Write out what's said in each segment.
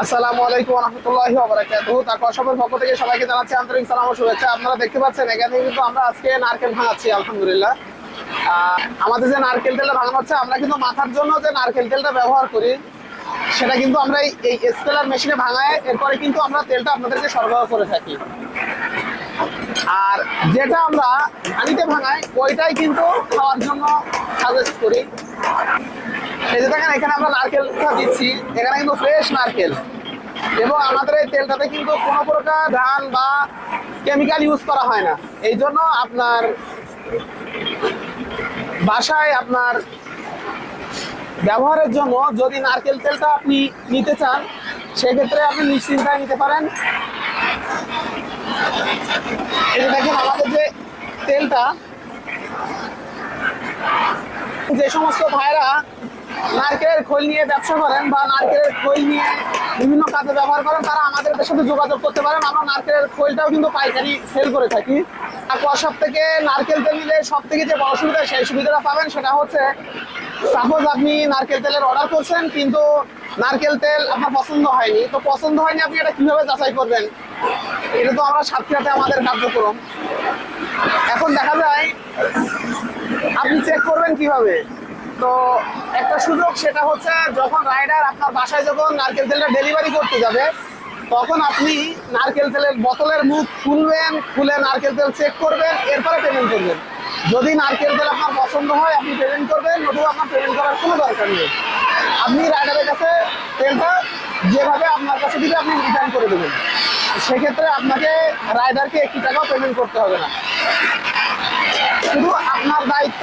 আসসালামু আলাইকুম রহমতুল্লাহি ওবারাকাতুহু তারপর সবার পক্ষ থেকে সবাইকে জানাচ্ছি আন্তরিক সালাম ও শুভেচ্ছা। আপনারা দেখতে পাচ্ছেন, এখানে কিন্তু আমরা আজকে নারকেল ভাঙাচ্ছি, আলহামদুলিল্লাহ। আমাদের যে নারকেল তেলটা ভাঙানো আমরা কিন্তু মাথার জন্য যে নারকেল তেলটা ব্যবহার করি, সেটা কিন্তু আমরা এই- স্কেলার মেশিনে ভাঙায়, এরপরে কিন্তু আমরা তেলটা আপনাদেরকে সরবরাহ করে থাকি। আর যেটা আমরা পানিতে ভাঙাই, ওইটাই কিন্তু খাওয়ার জন্য সাজেস্ট করি। এই যে দেখেন, এখানে আমরা নারকেলটা দিচ্ছি। এখানে কিন্তু ফ্রেশ নারকেল। এবং আমাদের এই তেলটাতে কিন্তু কোনো প্রকার ধান বা কেমিক্যাল ইউজ করা হয় না। এই জন্য আপনার বাসায় আপনার ব্যবহারের জন্য যদি নারকেল তেলটা আপনি নিতে চান, সেক্ষেত্রে আপনি নিশ্চিন্তায় নিতে পারেন। যে দেখেন, আমাদের যে তেলটা, যে সমস্ত ভাইরা নারকেলের খোল নিয়ে ব্যবসা করেন বা নারকেলের খোল নিয়ে বিভিন্ন কাজে ব্যবহার করেন, তারা আমাদের সাথে যোগাযোগ করতে পারেন। আমরা নারকেলের খোলটাও কিন্তু পাইকারি সেল করে থাকি। আর সব থেকে নারকেল তেল নিলে সব থেকে যে বড় সুবিধা, সেই সুবিধাটা পাবেন, সেটা হচ্ছে সাপোজ আপনি নারকেল তেলের অর্ডার করছেন, কিন্তু নারকেল তেল আপনার পছন্দ হয়নি। তো পছন্দ হয়নি, আপনি এটা কীভাবে যাচাই করবেন? এটা তো আমরা সাতক্ষীরাতে আমাদের কার্যক্রম। এখন দেখা যায়, আপনি চেক করবেন কীভাবে? তো একটা সুযোগ, সেটা হচ্ছে যখন রাইডার আপনার বাসায় যখন নারকেল তেলটা ডেলিভারি করতে যাবে, তখন আপনি নারকেল তেলের বোতলের মুখ খুলবেন, খুলে নারকেল তেল চেক করবেন, এরপরে পেমেন্ট করবেন। যদি নারকেল তেল আপনার পছন্দ হয়, আপনি পেমেন্ট করবেন, নতুবা আপনার পেমেন্ট করার কোনো দরকার নেই। আপনি রাইডারের কাছে তেলটা যেভাবে আপনার কাছে দিলে আপনি রিটার্ন করে দেবেন। সেক্ষেত্রে আপনাকে রাইডারকে একটি টাকাও পেমেন্ট করতে হবে না। শুধু দায়িত্ব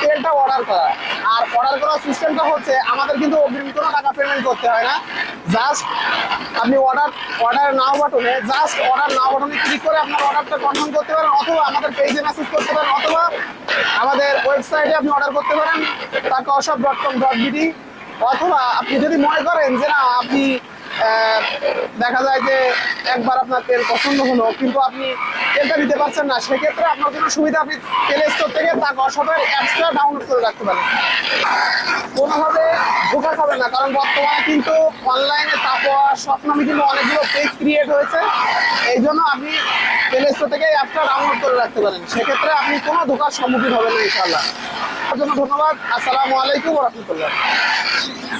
তেলটা অর্ডার করা। আর অর্ডার করার সিস্টেমটা হচ্ছে, আমাদের কিন্তু অগ্রিম কোনো টাকা পেমেন্ট করতে হয় না। জাস্ট আপনি অর্ডার অর্ডার নাও বাটনে জাস্ট অর্ডার নাও বাটনে ক্লিক করে আপনার অর্ডারটা কনফার্ম করতে পারেন, অথবা আমাদের পেজে মেসেজ করতে পারেন, অথবা আমাদের ওয়েবসাইটে আপনি অর্ডার করতে পারেন তাকে অসব ডট কম ডট বিডি অথবা আপনি যদি মনে করেন যে না, আপনি দেখা যায় যে একবার আপনার তেল পছন্দ হলো, কিন্তু আপনি তেলটা নিতে পারছেন না, সেক্ষেত্রে আপনার জন্য সুবিধা আপনি তেল স্টোর থেকে তার অসবের অ্যাপসটা ডাউনলোড করে রাখতে পারেন। কোনোভাবে ধোকা খাবেন না, কারণ বর্তমানে কিন্তু অনলাইনে তাপোয়া স্বপ্নামে কিন্তু অনেকগুলো পেজ ক্রিয়েট হয়েছে। এই জন্য আপনি প্লে স্টোর থেকে অ্যাপটা ডাউনলোড করে রাখতে পারেন। সেক্ষেত্রে আপনি কোনো ধোকার সম্মুখীন হবেন না ইনশাল্লাহ জন্য ধন্যবাদ। আসসালামু আলাইকুম রহমতুল্লাহ।